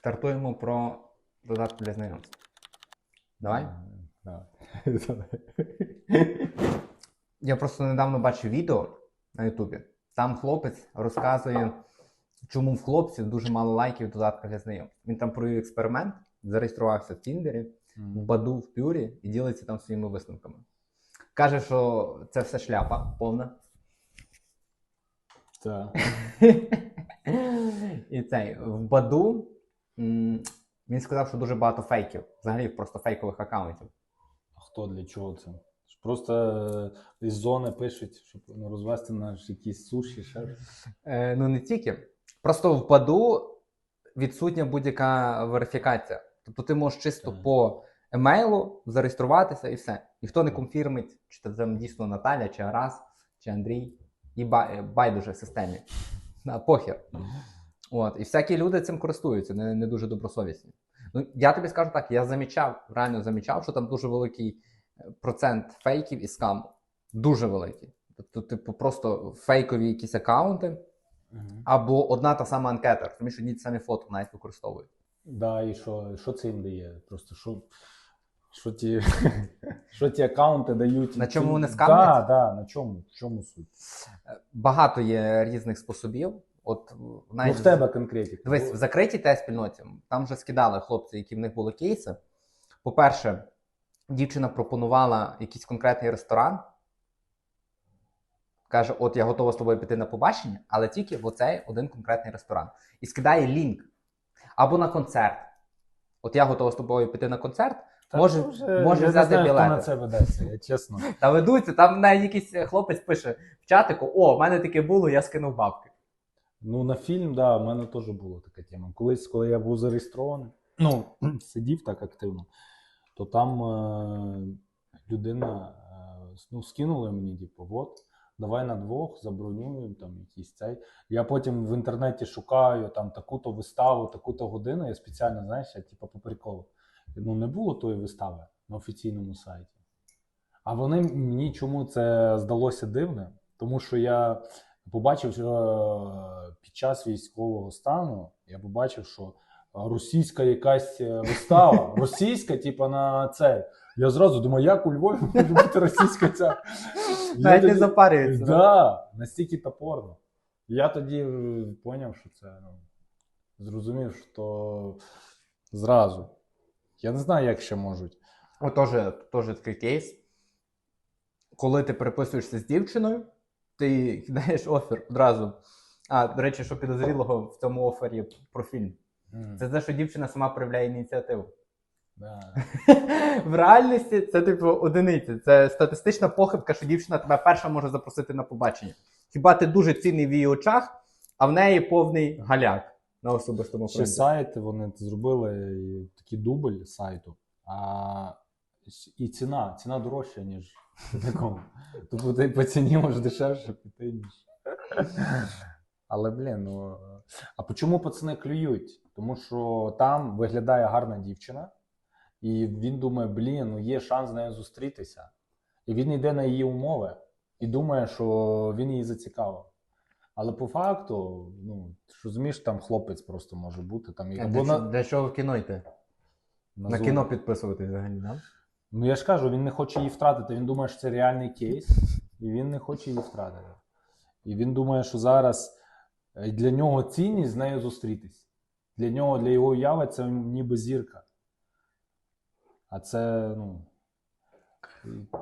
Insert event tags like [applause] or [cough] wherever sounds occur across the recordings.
Стартуємо про додатки для знайомств. Давай. Да. Я просто недавно бачив відео на Ютубі. Там хлопець розказує, чому в хлопців дуже мало лайків в додатках для знайомств. Він там провів експеримент, зареєструвався в Тіндері, в Баду, в Пюрі і ділиться там своїми висновками. Каже, що це все шляпа повна. Так. [laughs] І цей в Баду він сказав, що дуже багато фейків, взагалі просто фейкових аккаунтів. А хто для чого це? Просто е, із зони пишуть, щоб не розвести наш якісь суші, ще. Е, ну не тільки. Просто в Баду відсутня будь-яка верифікація. Тобто ти можеш чисто Так. по емейлу зареєструватися і все. Ніхто не конфірмить, чи це там дійсно Наталя, чи Арас, чи Андрій. І е, байдуже системі. На похер. От, і всякі люди цим користуються, не, не дуже добросовісні. Ну, я тобі скажу так, я замічав, реально замічав, що там дуже великий е, процент фейків і скаму. Дуже великий. Тобто, типу, просто фейкові якісь аккаунти, або одна та сама анкета, тому що одні самі фото навіть використовують. Да, і що, що це їм дає? Просто що, що, ті, [laughs] що ті аккаунти дають? На чому вони скамлять? Да, да, на чому? В чому суть? Е, Багато є різних способів. От Ну, в тебе конкретика. Дивись, в закритій те спільноті там вже скидали хлопці, які в них були кейси. По-перше, дівчина пропонувала якийсь конкретний ресторан. Каже: От я готова з тобою піти на побачення, але тільки в оцей один конкретний ресторан. І скидає лінк. Або на концерт. От я готова з тобою піти на концерт. Та може- вже- може я взяти знаю, хто на це ведеться, я чесно. Та ведуться, там навіть якийсь хлопець пише в чатику: О, в мене таке було, я скинув бабки. Ну, на фільм, да, в мене теж була така тема. Колись, коли я був зареєстрований, ну, [clears throat] сидів так активно, то там е, людина е, ну, скинула мені, типу, от, давай на двох забронюємо там якийсь цей. Я потім в інтернеті шукаю там таку-то виставу, таку-то годину. Я спеціально, знаєш, я, типу, по приколу. Ну, не було тої вистави на офіційному сайті. А вони мені чому це здалося дивним? Тому що я побачив що е, під час військового стану, я побачив, що російська якась е, вистава, [laughs] російська, типу, на це. Я зразу думаю, як у Львові може бути російська ця. Навіть не запарюється. Да, настільки топорно. Я тоді зрозумів, що це ну, зрозумів, що зразу. Я не знаю, як ще можуть. Теж, теж такий кейс. Коли ти переписуєшся з дівчиною, ти кидаєш офер одразу. А, до речі, що підозрілого в цьому офері про фільм. Це те, що дівчина сама проявляє ініціативу. Да. [laughs] В реальності це типу одиниці. Це статистична похибка, що дівчина тебе перша може запросити на побачення. Хіба ти дуже цінний в її очах, а в неї повний галяк на особистому Ще фронті. сайт вони зробили такий дубль сайту, а і ціна, ціна дорожча, ніж [laughs] такому. Тобто ти по ціні може дешевше піти, ніж. Але блін, ну. А по чому пацани клюють? Тому що там виглядає гарна дівчина, і він думає, блін, ну є шанс з нею зустрітися. І він йде на її умови і думає, що він її зацікавив. Але по факту, ну, ж розумієш, там хлопець просто може бути. Там, А або Для, на, чого- для чого в кіно йти? На Zoom. кіно підписувати взагалі, да? Ну я ж кажу, він не хоче її втратити. Він думає, що це реальний кейс, і він не хоче її втратити. І він думає, що зараз е, для нього цінність з нею зустрітись. Для нього, для його уяви, це ніби зірка. А це, ну.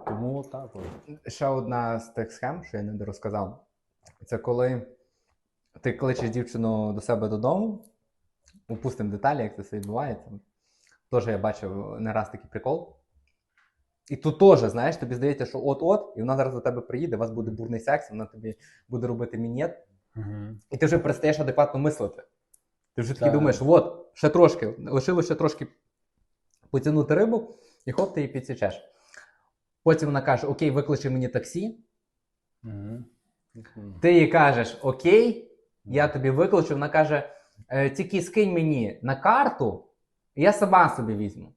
Тому так. Ще одна з тих схем, що я не розказав, це коли ти кличеш дівчину до себе додому, упустимо деталі, як це все відбувається. Теж я бачив не раз такий прикол. І тут теж, знаєш, тобі здається, що от-от, і вона зараз до тебе приїде, у вас буде бурний секс, вона тобі буде робити мінет, і ти вже перестаєш адекватно мислити. Ти вже такий думаєш, от, ще трошки, лишилося ще трошки потягнути рибу, і хоп, ти її підсічеш. Потім вона каже: Окей, викличе мені таксі. Мгм. Ти їй кажеш Окей, я тобі викличу. Вона каже: «Е, тільки скинь мені на карту, і я сама собі візьму.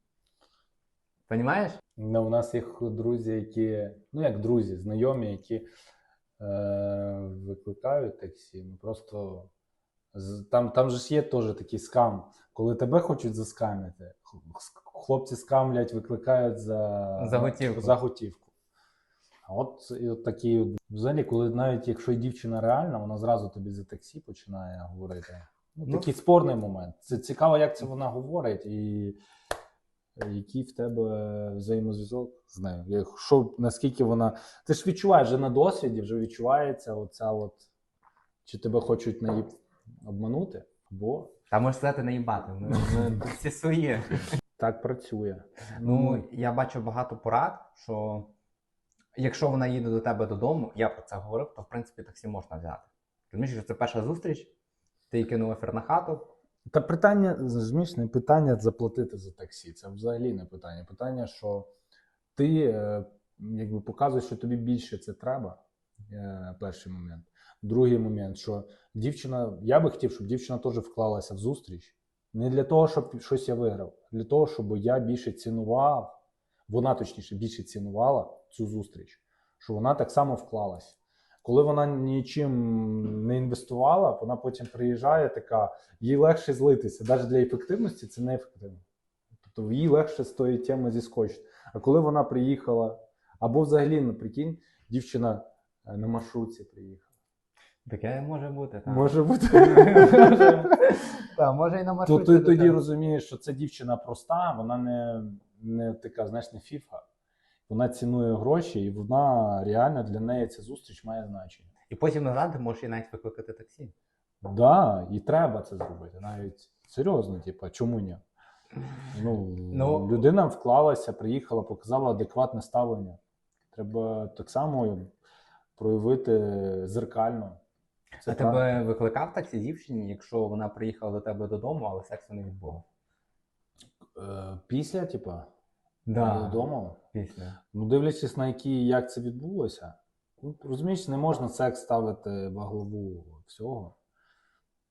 Понімаєш? Ну, у нас є друзі, які, ну як друзі, знайомі, які е, викликають таксі. Ну просто там, там же ж є теж такий скам. коли тебе хочуть заскамити, хлопці скамлять, викликають за, За готівку. за готівку. А от, і от такі, взагалі, коли навіть якщо дівчина реальна, вона зразу тобі за таксі починає говорити. Ну, Ну, такий спорний момент. Це цікаво, як це вона говорить, і який в тебе взаємозв'язок з нею. Якщо наскільки вона. Ти ж відчуваєш вже на досвіді, вже відчувається оця от. Чи тебе хочуть наїб... обманути, або Та можеш сказати наїбати. Ми, ми всі свої. так працює. Ну, я бачу багато порад, що якщо вона їде до тебе додому, я про це говорив, то в принципі таксі можна взяти. Розумієш, що це перша зустріч, ти їй кинув офер на хату. Та питання, розумієш, не питання заплатити за таксі. Це взагалі не питання. Питання, що ти е, якби показуєш, що тобі більше це треба. е, Перший момент. Другий момент, що дівчина, я би хотів, щоб дівчина теж вклалася в зустріч. Не для того, щоб щось я виграв, а для того, щоб я більше цінував, вона точніше більше цінувала цю зустріч, що вона так само вклалась. Коли вона нічим не інвестувала, вона потім приїжджає така, їй легше злитися. Навіть для ефективності це не ефективно. Тобто їй легше з тої теми зіскочити. А коли вона приїхала, або взагалі, ну, прикинь, дівчина е, на маршрутці приїхала. Таке може бути. Так. Може бути. [laughs] Так, може і на То ти тоді розумієш, що це дівчина проста, вона не, не така, знаєш, не фіфа. Вона цінує гроші, і вона реально для неї ця зустріч має значення. І потім назад ти можеш і навіть викликати таксі. Да, і треба це зробити. Навіть серйозно, типу, чому ні? Ну, Ну- людина вклалася, приїхала, показала адекватне ставлення. Треба так само проявити зеркально. Це а правильно. тебе викликав таксі дівчині, якщо вона приїхала до тебе додому, але сексу не відбулося? Е, Після, типа, Да. додому. Після. Ну, дивлячись на які, як це відбулося. Ну, розумієш, не можна секс ставити главу всього.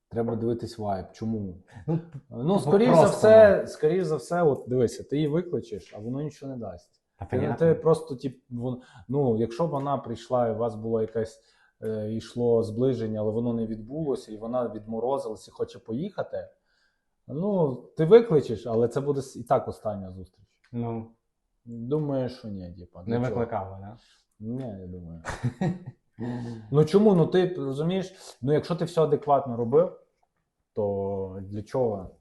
Треба дивитись вайб. Чому? Ну, Ну, Ну, скоріш за все, скоріш за все, от дивися, ти її викличеш, а воно нічого не дасть. а Ти, ти просто, тип, вон, ну, якщо б вона прийшла і у вас було якесь е, йшло зближення, але воно не відбулося, і вона відморозилась і хоче поїхати. Ну, ти викличеш, але це буде і так остання зустріч. Ну, Думаю, що ні, типа. не викликала, да? Ні, я думаю. [laughs] Ну чому? Ну ти розумієш, ну якщо ти все адекватно робив, то для чого?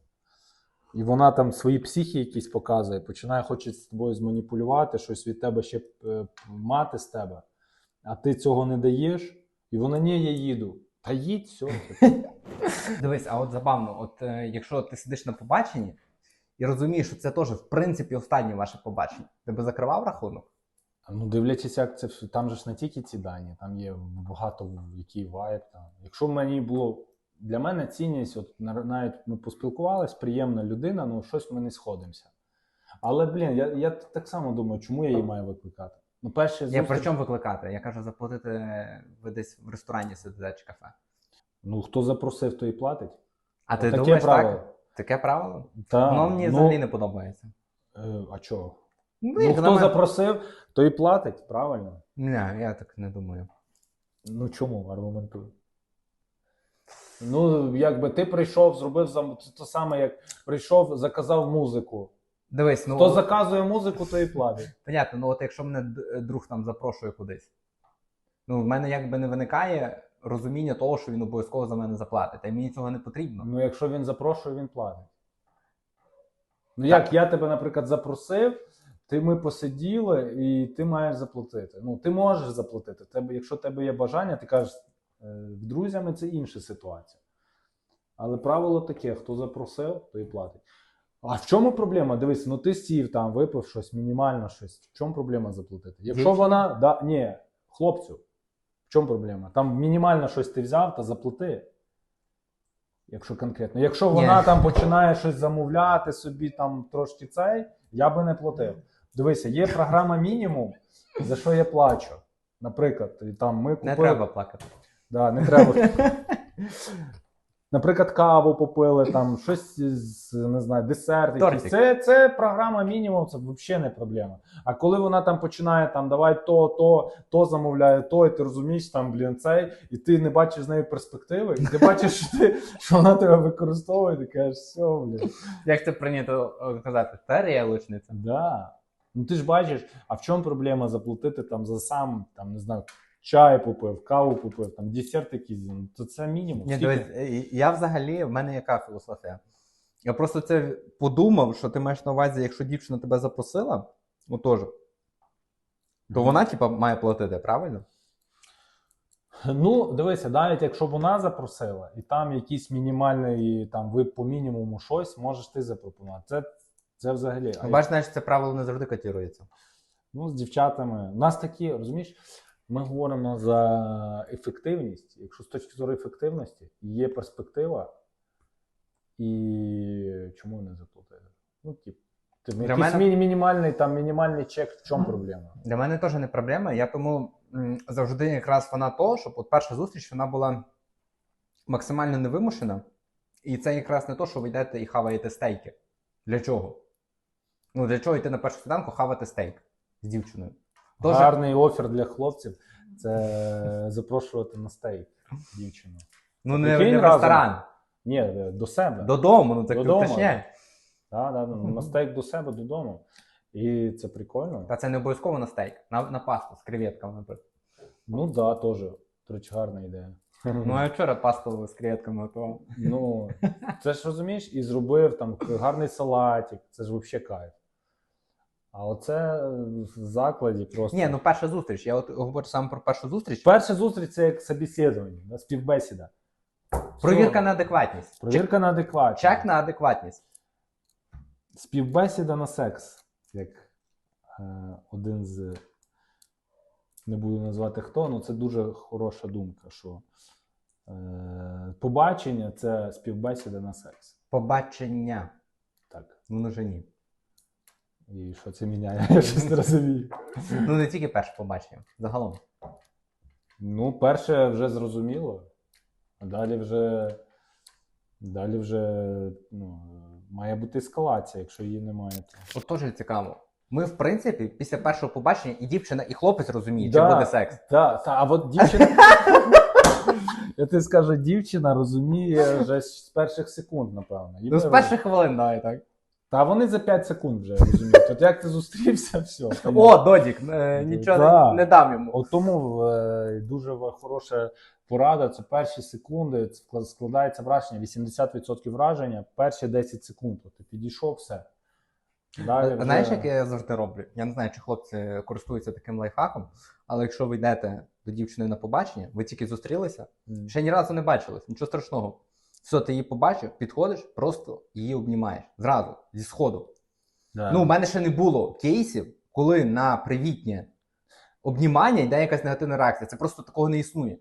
І вона там свої психи якісь показує, починає хоче з тобою зманіпулювати, щось від тебе ще е, мати з тебе, а ти цього не даєш, і вона ні, я їду. Та їдь, все. [laughs] Дивись, а от забавно, от е, якщо ти сидиш на побаченні і розумієш, що це теж в принципі останнє ваше побачення, ти би закривав рахунок? Ну, дивлячись, як це все. Там же ж не тільки ці дані, там є багато який вайб. Там. Якщо в мені було для мене цінність, от навіть ми поспілкувалися, приємна людина, ну щось ми не сходимося. Але, блін, я, я так само думаю, чому я її маю викликати? Ну, перше, Я при чому викликати? Я кажу, заплатити ви десь в ресторані сидите чи кафе. ну хто запросив, той і платить. А ти Таке думаєш правило. так? Таке правило? Та, Воно мені ну, взагалі не подобається. е, а чого? Ну, Ну, хто мене- запросив, той і платить, правильно. Ні, я так не думаю. Ну чому аргументуй? Ну, якби ти прийшов, зробив зам... те саме, як прийшов, заказав музику. Дивись, ну Хто заказує музику, то і платить. [laughs] понятно, ну от якщо мене друг там запрошує кудись, ну в мене якби не виникає розуміння того, що він обов'язково за мене заплатить. А мені цього не потрібно. Ну, якщо він запрошує, він платить. Ну, як я тебе, наприклад, запросив, ти ми посиділи, і ти маєш заплатити. Ну, ти можеш заплатити. Тебе, якщо в тебе є бажання, ти кажеш, е, з друзями це інша ситуація. Але правило таке: хто запросив, то і платить. А в чому проблема? Дивись, ну ти сів там, випив щось, мінімально щось. В чому проблема заплатити? Якщо вона. Да, ні, хлопцю, в чому проблема? Там мінімально щось ти взяв та заплати. Якщо конкретно. Якщо Ні. вона там починає щось замовляти собі, там трошки цей, я би не платив. Дивися, є програма мінімум, за що я плачу. Наприклад, і там ми купили. Не треба плакати. Да, не треба. [laughs] Наприклад, каву попили, там щось з, не знаю, десерт. якийсь. Це, це програма мінімум, це взагалі не проблема. А коли вона там починає там давай то, то, то замовляє, то, і ти розумієш, там, блін, цей, і ти не бачиш з нею перспективи, і ти бачиш, що, ти, що вона тебе використовує, ти кажеш, все, блін. Як це прийнято е, казати? Тарілочниця. Да. Ну ти ж бачиш, а в чому проблема заплатити там за сам, там, не знаю, чай попив, каву попив, там десерт якийсь, ну, то це мінімум. Ні, Скільки? дивись, е, я взагалі, в мене яка філософія? Я просто це подумав, що ти маєш на увазі, якщо дівчина тебе запросила, ну теж, то вона, типа, має платити, правильно? Ну, дивися, навіть якщо б вона запросила, і там якийсь мінімальний, там ви по мінімуму щось, можеш ти запропонувати. Це, це взагалі. Ну, бачиш, знаєш, це правило не завжди котирується. Ну, з дівчатами. У нас такі, розумієш, ми говоримо за ефективність. Якщо з точки зору ефективності є перспектива, і чому не заплатити? Ну, тип, ти, Для якийсь мене- міні- мінімальний, там, мінімальний чек, в чому проблема? Для мене теж не проблема. Я тому м, завжди якраз фанат того, щоб от перша зустріч вона була максимально невимушена. І це якраз не то, що ви йдете і хаваєте стейки. Для чого? Ну, для чого йти на першу свіданку хавати стейк з дівчиною? Тож- Гарний офер для хлопців це запрошувати на стейк дівчину. Ну, не, не в ресторан. Ні, до себе. Додому, ну так Додому, уточняй. Да, да, ну, на стейк до себе додому. І це прикольно. Та це не обов'язково на стейк, на, на пасту з креветками, наприклад. Ну так, да, теж. До речі, гарна ідея. Ну, я вчора пасту з креветками готував. Ну, це ж розумієш, і зробив там гарний салатик, це ж взагалі кайф. А оце в закладі просто. Ні, ну перша зустріч. Я от говорю саме про першу зустріч. Перша зустріч це як собеседування, да, співбесіда. Провірка на адекватність. Провірка на адекватність. Чек на адекватність. Співбесіда на секс, як е, один з. Не буду назвати хто, але це дуже хороша думка, що е, побачення це співбесіда на секс. Побачення. Так. Ну, на жені. І що це міняє? [laughs] Я щось не розумію. Ну, не тільки перше побачення. Загалом. Ну, перше вже зрозуміло, а далі вже. Далі вже ну, має бути ескалація, якщо її немає. То... От теж цікаво. Ми, в принципі, після першого побачення і дівчина, і хлопець розуміє, Да. чи буде секс. Та, та, а от дівчина. [laughs] Я тобі скажу, дівчина розуміє вже з перших секунд, напевно. Ну, з перших хвилин, давай так. Та вони за 5 секунд вже розуміють. От як ти зустрівся, все. [laughs] О, Додік, е, нічого Да. не, не дам йому. От тому е, дуже хороша порада. Це перші секунди. це складається враження, 80% враження, перші 10 секунд. От ти підійшов, все. Далі вже... Знаєш, як я завжди роблю? Я не знаю, чи хлопці користуються таким лайфхаком, але якщо ви йдете до дівчини на побачення, ви тільки зустрілися, М. ще ні разу не бачились, нічого страшного. Все, ти її побачив, підходиш, просто її обнімаєш. Зразу, зі сходу. Да. Ну, у мене ще не було кейсів, коли на привітнє обнімання йде якась негативна реакція. Це просто такого не існує.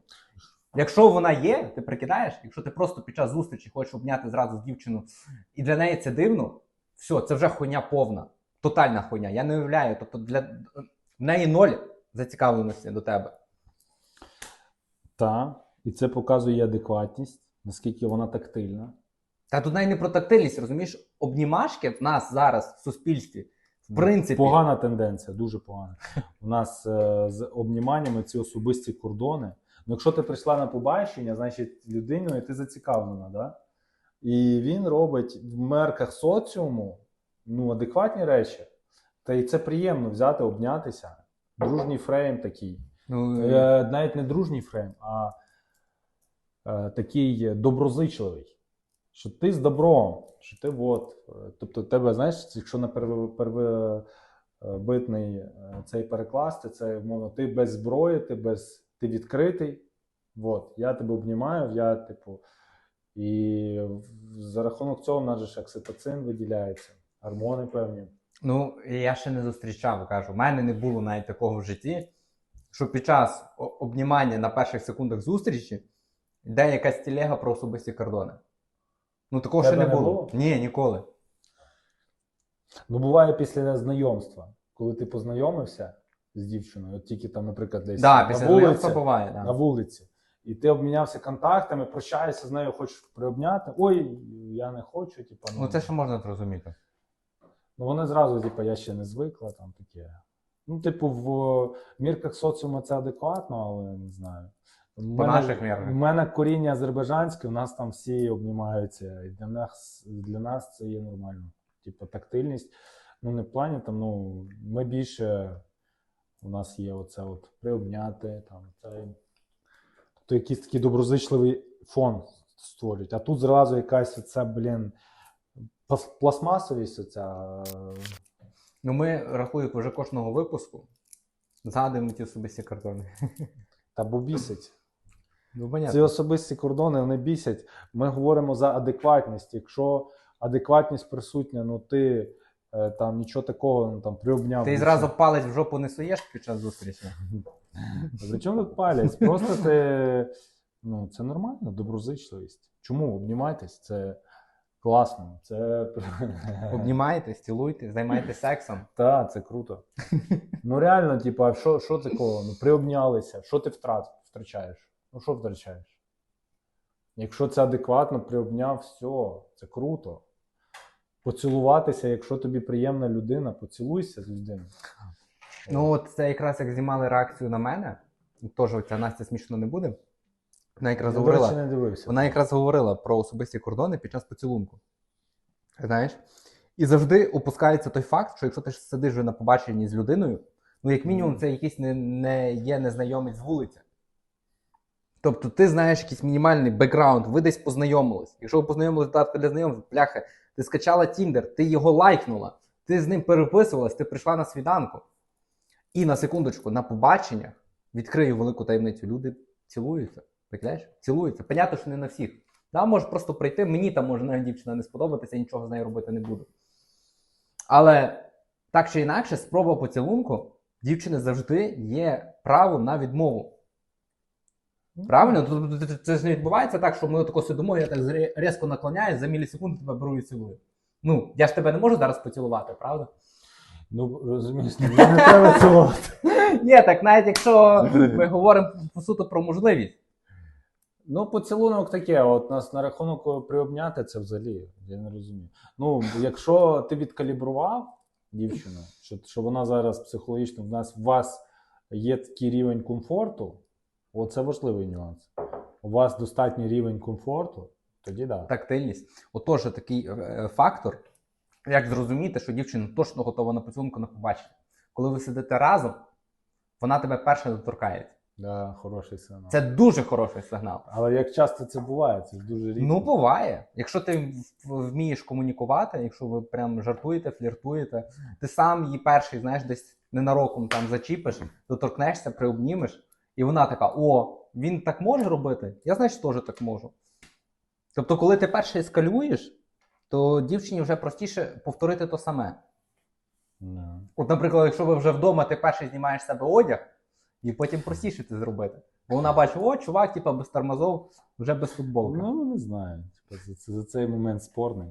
Якщо вона є, ти прикидаєш, якщо ти просто під час зустрічі хочеш обняти зразу з дівчину, і для неї це дивно, все, це вже хуйня повна, тотальна хуйня. Я не уявляю. Тобто для в неї ноль зацікавленості до тебе. Та. І це показує адекватність, наскільки вона тактильна. Та тут навіть не про тактильність, розумієш, обнімашки в нас зараз в суспільстві, в принципі, Погана тенденція, дуже погана. У нас е, з обніманнями ці особисті кордони. Ну, якщо ти прийшла на побачення, значить людиною ти зацікавлена, да? І він робить в мерках соціуму ну, адекватні речі. Та й це приємно взяти, обнятися. Дружній фрейм такий. ну, Е, навіть не дружній фрейм, а такий доброзичливий. Що ти з добром, що ти от. е, Тобто, тебе, знаєш, якщо на первобитний е, цей перекласти, це умовно, ти без зброї, ти без ти відкритий. От, я тебе обнімаю, я, типу. І за рахунок цього в нас окситоцин виділяється, гормони певні. Ну, я ще не зустрічав, кажу. У мене не було навіть такого в житті, що під час обнімання на перших секундах зустрічі йде якась телега про особисті кордони. Ну, такого ще не не було. було? Ні, ніколи. Ну, буває після знайомства, коли ти познайомився з дівчиною, от тільки там, наприклад, десь Да, на після вулиці, буває. на вулиці. і ти обмінявся контактами, прощаєшся з нею, хочеш приобняти. Ой, я не хочу, типу, Ну це ще можна зрозуміти. Ну, вони зразу, типу, я ще не звикла, там таке. Ну, типу, в мірках соціуму це адекватно, але не знаю. У По наших У мене коріння азербайджанське, у нас там всі обнімаються. І для нас, для нас це є нормально. Типу, тактильність. Ну, не в плані там, ну, ми більше. У нас є оце от приобняти, там, цей. Тобто якийсь такий доброзичливий фон створюють. А тут зразу якась оця, блін, пластмасовість оця. Ну ми рахую вже кожного випуску. Згадуємо ті особисті кордони. [laughs] Та бо бісить. Ну, Ці особисті кордони вони бісять. Ми говоримо за адекватність. Якщо адекватність присутня, ну ти е, там нічого такого ну, там приобняв. Ти зразу палець в жопу не суєш під час зустрічі. [laughs] При чому тут палець? Просто ти. Ну, це нормально, доброзичливість. Чому обнімайтесь? Це класно. Це [laughs] Обнімайтесь, цілуйте, займайтесь сексом. Так, це круто. Ну реально, типу, а що, що такого? Ну, приобнялися, що ти втрат, втрачаєш? Ну, що втрачаєш? Якщо це адекватно, приобняв, все, це круто. Поцілуватися, якщо тобі приємна людина, поцілуйся з людиною. Ну, от це якраз як знімали реакцію на мене. Теж ця Настя смішно не буде. Вона якраз Я, до речі, говорила. не дивився. Вона якраз говорила про особисті кордони під час поцілунку. Знаєш? І завжди опускається той факт, що якщо ти сидиш вже на побаченні з людиною, ну, як мінімум, це якийсь не, не є незнайомець з вулиці. Тобто ти знаєш якийсь мінімальний бекграунд, ви десь познайомились. Якщо ви познайомились додатку для знайомств, пляха, ти скачала Тіндер, ти його лайкнула, ти з ним переписувалась, ти прийшла на свіданку. І на секундочку, на побаченнях відкрию велику таємницю. Люди цілуються. Прикляєш? Цілуються. Понятно, що не на всіх. Да, може просто прийти, мені там може навіть дівчина не сподобатися, нічого з нею робити не буду. Але так чи інакше, спроба поцілунку дівчини завжди є право на відмову. Правильно? Тобто це- ж не відбувається так, що ми отако сидимо, я так різко наклоняюсь, за мілісекунду тебе беру і цілую. Ну, я ж тебе не можу зараз поцілувати, правда? Ну, розумієш, не треба цілувати. [laughs] Ні, так навіть якщо ми говоримо по суто про можливість. Ну, поцілунок таке, от нас на рахунок приобняти це взагалі, я не розумію. Ну, якщо ти відкалібрував дівчину, що, що вона зараз психологічно в нас у вас є такий рівень комфорту, оце важливий нюанс. У вас достатній рівень комфорту, тоді да. Тактильність. Отож, такий е, фактор, як зрозуміти, що дівчина точно готова на поцілунку на побачення. Коли ви сидите разом, вона тебе перша доторкається. Да, хороший сигнал. Це дуже хороший сигнал. Але як часто це буває, це ж дуже рідко. Ну, буває. Якщо ти вмієш комунікувати, якщо ви прям жартуєте, фліртуєте, ти сам її перший, знаєш, десь ненароком там зачіпиш, доторкнешся, приобнімеш, і вона така: о, він так може робити? Я значить теж так можу. Тобто, коли ти перший ескалюєш, то дівчині вже простіше повторити то саме. Да. От, наприклад, якщо ви вже вдома, ти перший знімаєш себе одяг, і потім простіше це зробити. Бо вона бачить, о, чувак, типа без тормозов, вже без футболки. Ну, не знаю. Типу, за, це- за цей момент спорний.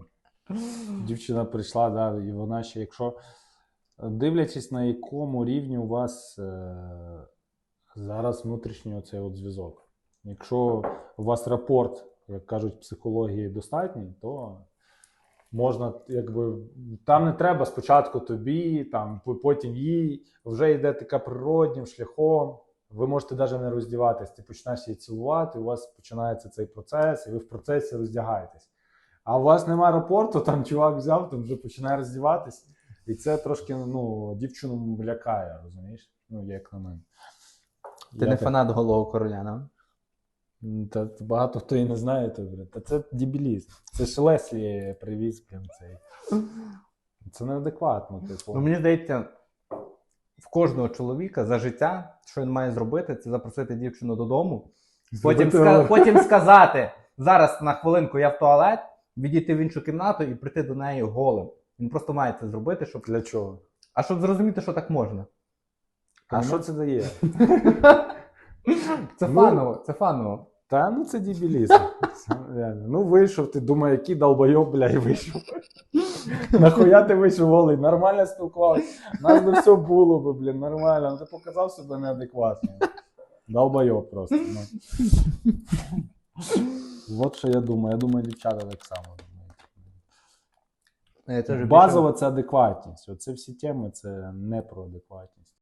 Дівчина прийшла, да, і вона ще, якщо дивлячись, на якому рівні у вас е, зараз внутрішній оцей от зв'язок. Якщо у вас рапорт, як кажуть психології, достатній, то можна, якби там не треба спочатку тобі, там потім їй, вже йде така природнім шляхом. Ви можете навіть не роздіватись, ти починаєш її цілувати, у вас починається цей процес, і ви в процесі роздягаєтесь. А у вас немає рапорту, там чувак взяв, там вже починає роздіватись. І це трошки ну, дівчину лякає, розумієш? Ну, як на мене. Ти Я не так- фанат голого короля, да? Та багато хто і не знає, то, та це дебілізм. Це ж Леслі привіз, блін, цей. Це неадекватно, типу. Ну, мені здається, в кожного чоловіка за життя, що він має зробити, це запросити дівчину додому, потім, ска- потім сказати: зараз на хвилинку я в туалет, відійти в іншу кімнату і прийти до неї голим. Він просто має це зробити, щоб. Для чого? А щоб зрозуміти, що так можна. А що це дає? [laughs] Це Ну- фаново, це фаново. Та ну це реально. Ну вийшов, ти думає, який долбойоб, бля, і вийшов. Нахуя ти вийшов голий? Нормально спілкувався. У нас би все було би, блін, нормально. Ну ти показав себе неадекватно. Долбойоб просто. Ну. От що я думаю. Я думаю, дівчата так само Базово це адекватність. Оце всі теми це не про адекватність.